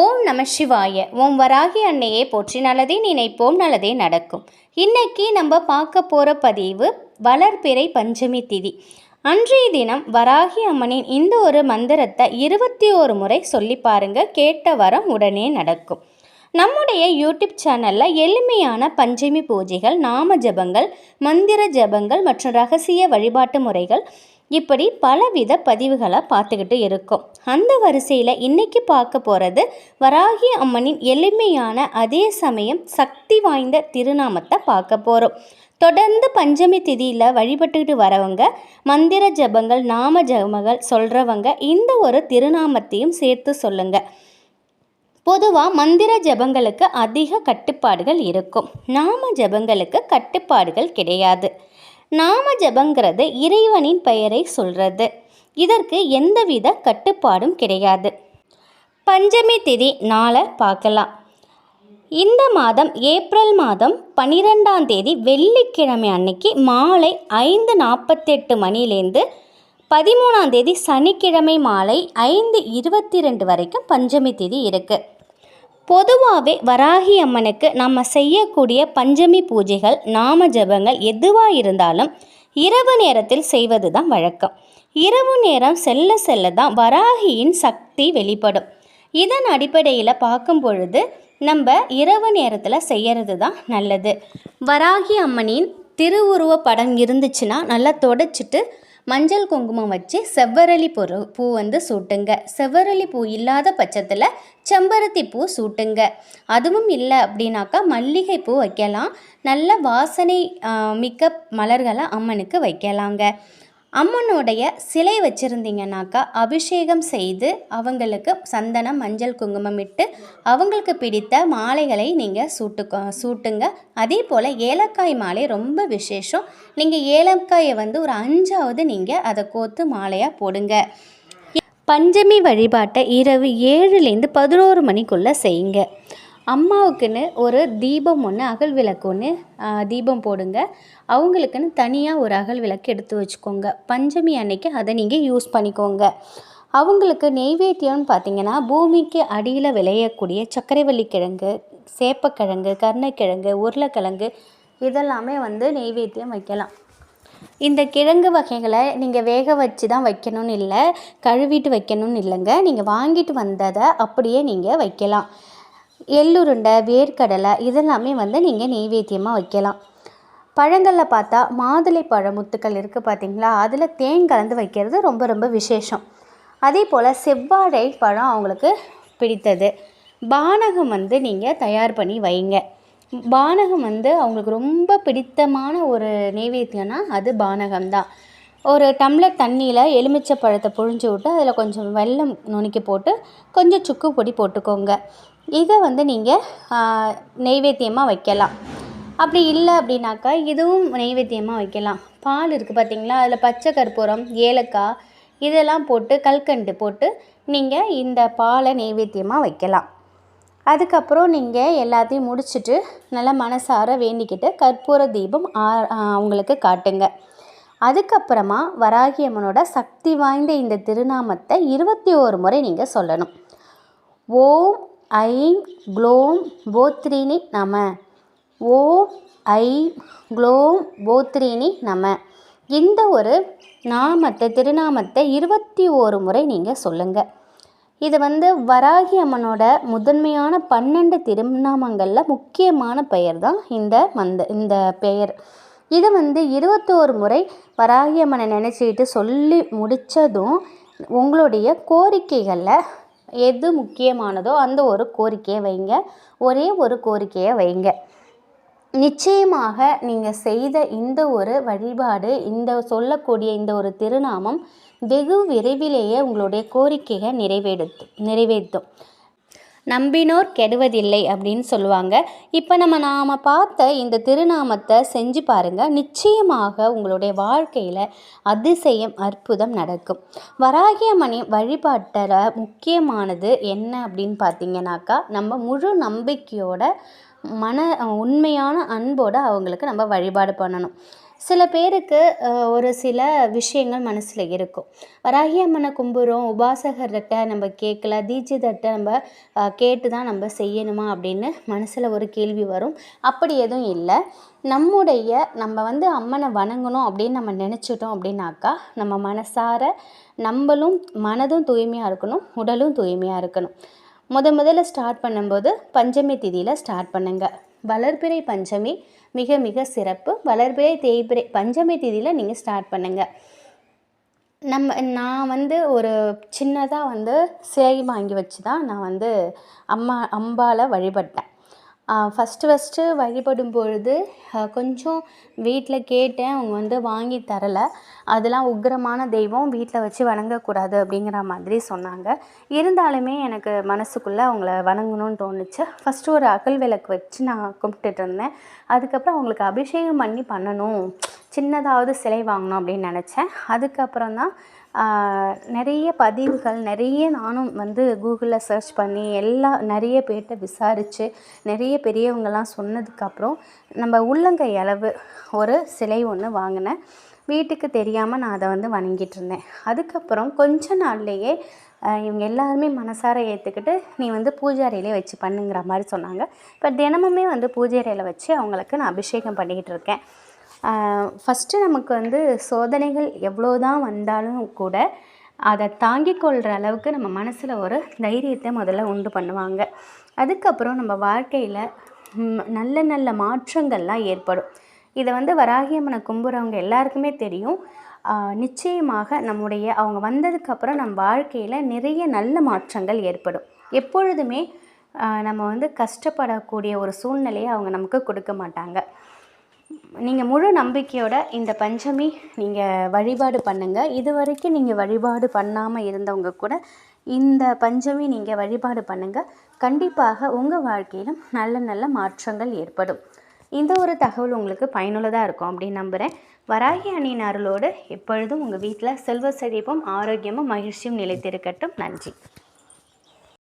ஓம் நம சிவாய. ஓம் வராகி அன்னையே போற்றி. நல்லதே நினைப்போம் நல்லதே நடக்கும். இன்னைக்கு நம்ம பார்க்க போகிற பதிவு வளர்பிறை பஞ்சமி திதி. அன்றைய தினம் வராகி அம்மனின் இந்த ஒரு மந்திரத்தை இருபத்தி ஒரு முறை சொல்லி பாருங்க. கேட்ட வரம் உடனே நடக்கும். நம்முடைய யூடியூப் சேனலில் எளிமையான பஞ்சமி பூஜைகள் நாம ஜபங்கள் மந்திர ஜபங்கள் மற்றும் ரகசிய வழிபாட்டு முறைகள் இப்படி பலவித பதிவுகளை பார்த்துக்கிட்டு இருக்கோம். அந்த வரிசையில் இன்னைக்கு பார்க்க போகிறது வராகி அம்மனின் எளிமையான அதே சமயம் சக்தி வாய்ந்த திருநாமத்தை பார்க்க போகிறோம் தொடர்ந்து பஞ்சமி திதியில் வழிபட்டுக்கிட்டு வரவங்க மந்திர ஜபங்கள் நாம ஜபங்கள் சொல்கிறவங்க இந்த ஒரு திருநாமத்தையும் சேர்த்து சொல்லுங்கள் பொதுவாக மந்திர ஜபங்களுக்கு அதிக கட்டுப்பாடுகள் இருக்கும். நாம ஜபங்களுக்கு கட்டுப்பாடுகள் கிடையாது. நாம ஜபங்கிறது இறைவனின் பெயரை சொல்கிறது இதற்கு எந்தவித கட்டுப்பாடும் கிடையாது. பஞ்சமி திதி நாளை பார்க்கலாம். இந்த மாதம் ஏப்ரல் மாதம் பன்னிரெண்டாம் தேதி வெள்ளிக்கிழமை அன்னைக்கு மாலை ஐந்து நாற்பத்தெட்டு மணிலேருந்து பதிமூணாம் தேதி சனிக்கிழமை மாலை ஐந்து இருபத்தி ரெண்டு வரைக்கும் பஞ்சமி திதி இருக்குது பொதுவாகவே வராகி அம்மனுக்கு நம்ம செய்யக்கூடிய பஞ்சமி பூஜைகள் நாம ஜபங்கள் எதுவாக இருந்தாலும் இரவு நேரத்தில் செய்வது தான் வழக்கம். இரவு நேரம் செல்ல செல்ல தான் வராகியின் சக்தி வெளிப்படும். இதன் அடிப்படையில் பார்க்கும் பொழுது நம்ம இரவு நேரத்தில் செய்கிறது தான் நல்லது. வராகி அம்மனின் திருவுருவ படம் இருந்துச்சுன்னா நல்லா தொடச்சிட்டு மஞ்சள் குங்குமம் வச்சு செவ்வரளி பொரு பூ வந்து சூட்டுங்க. செவ்வரளி பூ இல்லாத பட்சத்தில் செம்பருத்தி பூ சூட்டுங்க. அதுவும் இல்லை அப்படின்னாக்கா மல்லிகை பூ வைக்கலாம். நல்ல வாசனை மிக்க மலர்களை அம்மனுக்கு வைக்கலாங்க. அம்மனுடைய சிலை வச்சுருந்தீங்கன்னாக்கா அபிஷேகம் செய்து அவங்களுக்கு சந்தனம் மஞ்சள் குங்குமம் இட்டு அவங்களுக்கு பிடித்த மாலைகளை நீங்கள் சூட்டுக்கோ சூட்டுங்க. அதே போல் ஏலக்காய் மாலை ரொம்ப விசேஷம். நீங்கள் ஏலக்காயை வந்து ஒரு அஞ்சாவது நீங்கள் அதை கோத்து மாலையாக போடுங்க. பஞ்சமி வழிபாட்டை இரவு ஏழுலேருந்து பதினோரு மணிக்குள்ளே செய்யுங்க. அம்மாவுக்குன்னு ஒரு தீபம் ஒன்று அகல் விளக்கு ஒன்று தீபம் போடுங்க. அவங்களுக்குன்னு தனியாக ஒரு அகல் விளக்கு எடுத்து வச்சுக்கோங்க. பஞ்சமி அன்னைக்கு அதை நீங்கள் யூஸ் பண்ணிக்கோங்க. அவங்களுக்கு நெய்வேத்தியம்னு பார்த்தீங்கன்னா பூமிக்கு அடியில் விளையக்கூடிய சர்க்கரைவள்ளி கிழங்கு சேப்பக்கிழங்கு கருணைக்கிழங்கு உருளைக்கிழங்கு இதெல்லாமே வந்து நெய்வேத்தியம் வைக்கலாம். இந்த கிழங்கு வகைகளை நீங்கள் வேக வச்சு தான் வைக்கணும்னு இல்லை கழுவிட்டு வைக்கணும்னு இல்லைங்க. நீங்கள் வாங்கிட்டு வந்ததை அப்படியே நீங்கள் வைக்கலாம். எள்ளுருண்டை வேர்க்கடலை இதெல்லாமே வந்து நீங்கள் நெய்வேத்தியமாக வைக்கலாம். பழங்களில் பார்த்தா மாதுளை பழ முத்துக்கள் இருக்குது பார்த்தீங்களா? அதில் தேன் கலந்து வைக்கிறது ரொம்ப ரொம்ப விசேஷம். அதே போல் செவ்வாழை பழம் அவங்களுக்கு பிடித்தது. பானகம் வந்து நீங்கள் தயார் பண்ணி வைங்க. பானகம் வந்து அவங்களுக்கு ரொம்ப பிடித்தமான ஒரு நெய்வேத்தியம்னா அது பானகம் தான். ஒரு டம்ளர் தண்ணியில் எலுமிச்சை பழத்தை புழிஞ்சு விட்டு அதில் கொஞ்சம் வெள்ளம் நுணுக்கி போட்டு கொஞ்சம் சுக்கு பொடி போட்டுக்கோங்க. இதை வந்து நீங்கள் நெய்வேத்தியமாக வைக்கலாம். அப்படி இல்லை அப்படின்னாக்கா இதுவும் நெய்வேத்தியமாக வைக்கலாம். பால் இருக்குது பார்த்தீங்களா அதில் பச்சை கற்பூரம் ஏலக்காய் இதெல்லாம் போட்டு கல்கண்டு போட்டு நீங்கள் இந்த பாலை நெய்வேத்தியமாக வைக்கலாம். அதுக்கப்புறம் நீங்கள் எல்லாத்தையும் முடிச்சுட்டு நல்லா மனசார வேண்டிக்கிட்டு கற்பூர தீபம் ஆ- அவங்களுக்கு காட்டுங்க. அதுக்கப்புறமா வராகி அம்மனோட சக்தி வாய்ந்த இந்த திருநாமத்தை இருபத்தி ஓரு முறை நீங்கள் சொல்லணும். ஓம் ஐம் க்ளோம் போத்ரினி நம. ஓம் ஐம் க்ளோம் போத்ரினி நம. இந்த ஒரு நாமத்தை திருநாமத்தை இருபத்தி ஓரு முறை நீங்கள் சொல்லுங்கள் இது வந்து வராகி அம்மனோட முதன்மையான பன்னெண்டு திருநாமங்களில் முக்கியமான பெயர் தான் இந்த மந்த இந்த பெயர். இதை வந்து இருபத்தோரு முறை வராகி அம்மனை நினச்சிக்கிட்டு சொல்லி முடித்ததும் உங்களுடைய கோரிக்கைகளில் எது முக்கியமானதோ அந்த ஒரு கோரிக்கையை வைங்க. ஒரே ஒரு கோரிக்கையை வைங்க. நிச்சயமாக நீங்கள் செய்த இந்த ஒரு வழிபாடு இந்த சொல்லக்கூடிய இந்த ஒரு திருநாமம் வெகு விரைவிலேயே உங்களுடைய கோரிக்கையை நிறைவேறுத்தும் நிறைவேற்றும். நம்பினோர் கெடுவதில்லை அப்படின்னு சொல்லுவாங்க. இப்போ நம்ம நாம் பார்த்த இந்த திருநாமத்தை செஞ்சு பாருங்கள் நிச்சயமாக உங்களுடைய வாழ்க்கையில் அதிசயம் அற்புதம் நடக்கும். வராகியம்மணி வழிபாட்டில் முக்கியமானது என்ன அப்படின்னு பார்த்தீங்கன்னாக்கா நம்ம முழு நம்பிக்கையோட மன உண்மையான அன்போடு அவங்களுக்கு நம்ம வழிபாடு பண்ணணும். சில பேருக்கு ஒரு சில விஷயங்கள் மனசில் இருக்கும். வராகி அம்மனை கும்பிட்றோம் உபாசகர்கிட்ட நம்ம கேட்கல தீட்சிதர்கிட்ட நம்ம கேட்டு தான் நம்ம செய்யணுமா அப்படின்னு மனசில் ஒரு கேள்வி வரும். அப்படி எதுவும் இல்லை. நம்முடைய நம்ம வந்து அம்மனை வணங்கணும் அப்படின்னு நம்ம நினச்சிட்டோம் அப்படின்னாக்கா நம்ம மனசார நம்மளும் மனதும் தூய்மையாக இருக்கணும் உடலும் தூய்மையாக இருக்கணும். முத முதல்ல ஸ்டார்ட் பண்ணும்போது பஞ்சமி திதியில் ஸ்டார்ட் பண்ணுங்கள் வளர்பிறை பஞ்சமி மிக மிக சிறப்பு. வளர்பிறை தேய்பிறை பஞ்சமி திதியில் நீங்கள் ஸ்டார்ட் பண்ணுங்கள் நம்ம நான் வந்து ஒரு சின்னதாக வந்து சிலை வாங்கி வச்சு தான் நான் வந்து அம்மா அம்பாவில் வழிபட்டேன். ஃபஸ்ட்டு ஃபஸ்ட்டு வழிபடும் பொழுது கொஞ்சம் வீட்டில் கேட்டேன் அவங்க வந்து வாங்கி தரலை. அதெல்லாம் உக்கிரமான தெய்வம் வீட்டில் வச்சு வணங்கக்கூடாது அப்படிங்கிற மாதிரி சொன்னாங்க. இருந்தாலுமே எனக்கு மனசுக்குள்ளே அவங்கள வணங்கணும்னு தோணுச்சு. ஃபஸ்ட்டு ஒரு அகல் விளக்கு வச்சு நான் கும்பிட்டுட்டு இருந்தேன். அதுக்கப்புறம் அவங்களுக்கு அபிஷேகம் பண்ணி பண்ணணும். சின்னதாவது சிலை வாங்கணும் அப்படின்னு நினச்சேன். அதுக்கப்புறம் தான் நிறைய பதிவுகள் நிறைய நானும் வந்து கூகுளில் சர்ச் பண்ணி எல்லா நிறைய பேர்கிட்ட விசாரித்து நிறைய பெரியவங்கள்லாம் சொன்னதுக்கப்புறம் நம்ம உள்ளங்கை அளவு ஒரு சிலை ஒன்று வாங்கினேன். வீட்டுக்கு தெரியாமல் நான் அதை வந்து வணங்கிட்டு இருந்தேன். அதுக்கப்புறம் கொஞ்ச நாள்லேயே இவங்க எல்லாருமே மனசார ஏற்றுக்கிட்டு நீ வந்து பூஜாரியிலே வச்சு பண்ணுங்கிற மாதிரி சொன்னாங்க. இப்போ தினமுமே வந்து பூஜை அறையில் வச்சு அவங்களுக்கு நான் அபிஷேகம் பண்ணிக்கிட்டு இருக்கேன். ஃபஸ்ட்டு நமக்கு வந்து சோதனைகள் எவ்வளோ தான் வந்தாலும் கூட அதை தாங்கிக் கொள்கிற அளவுக்கு நம்ம மனசில் ஒரு தைரியத்தை முதல்ல உண்டு பண்ணுவாங்க. அதுக்கப்புறம் நம்ம வாழ்க்கையில் நல்ல நல்ல மாற்றங்கள்லாம் ஏற்படும். இதை வந்து வராகியம்மனை கும்புறவங்க எல்லாருக்குமே தெரியும். நிச்சயமாக நம்முடைய அவங்க வந்ததுக்கப்புறம் நம் வாழ்க்கையில் நிறைய நல்ல மாற்றங்கள் ஏற்படும். எப்பொழுதுமே நம்ம வந்து கஷ்டப்படக்கூடிய ஒரு சூழ்நிலையை அவங்க நமக்கு கொடுக்க மாட்டாங்க. நீங்கள் முழு நம்பிக்கையோட இந்த பஞ்சமி நீங்கள் வழிபாடு பண்ணுங்கள் இது வரைக்கும் நீங்கள் வழிபாடு பண்ணாமல் இருந்தவங்க கூட இந்த பஞ்சமி நீங்கள் வழிபாடு பண்ணுங்கள் கண்டிப்பாக உங்கள் வாழ்க்கையிலும் நல்ல நல்ல மாற்றங்கள் ஏற்படும். இந்த ஒரு தகவல் உங்களுக்கு பயனுள்ளதாக இருக்கும் அப்படின்னு நம்புகிறேன் வராகி அணியின் அருளோடு எப்பொழுதும் உங்கள் வீட்டில் செல்வ செழிப்பும் ஆரோக்கியமும் மகிழ்ச்சியும் நிலைத்திருக்கட்டும். நன்றி.